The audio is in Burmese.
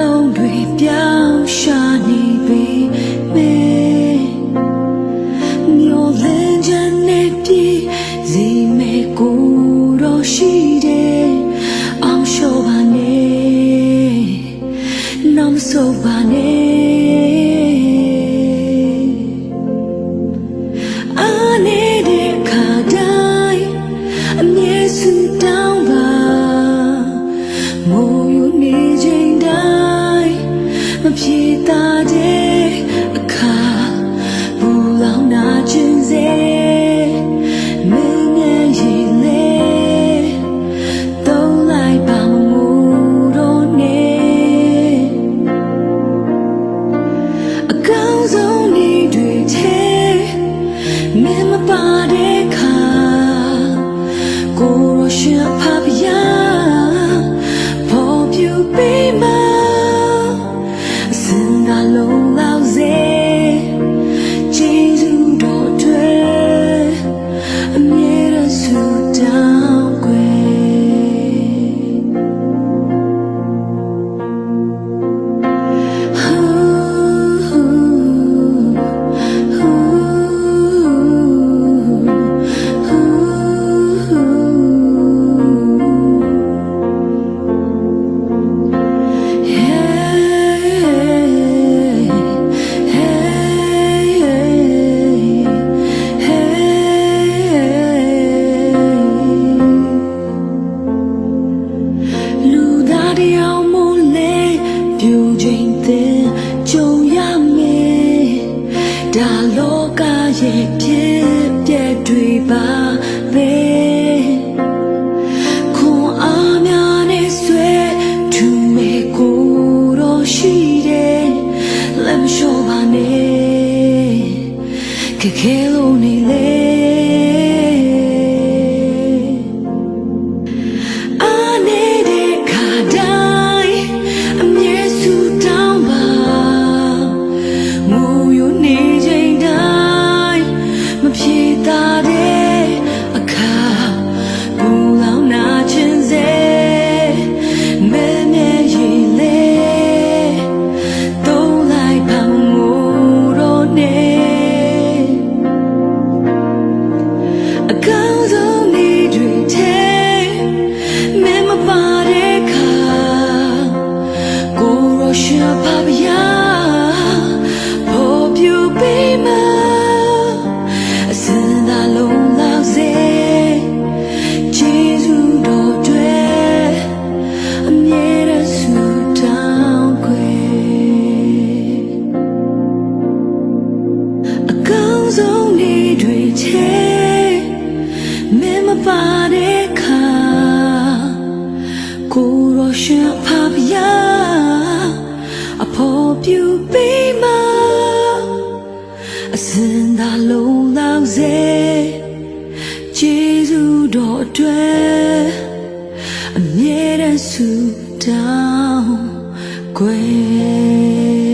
လုံးတွေပြောင်းရှာနေပြီမေမျိုးလင်းချမ်းနေပြီစီမေကိုတော့ရှိတယ်အောင်ရှော့ပါနေနောင်ဆိုပါနေ que quedó 全怕不呀，啊破表被骂，啊是那龙老贼，接住多对，啊灭人苏道归。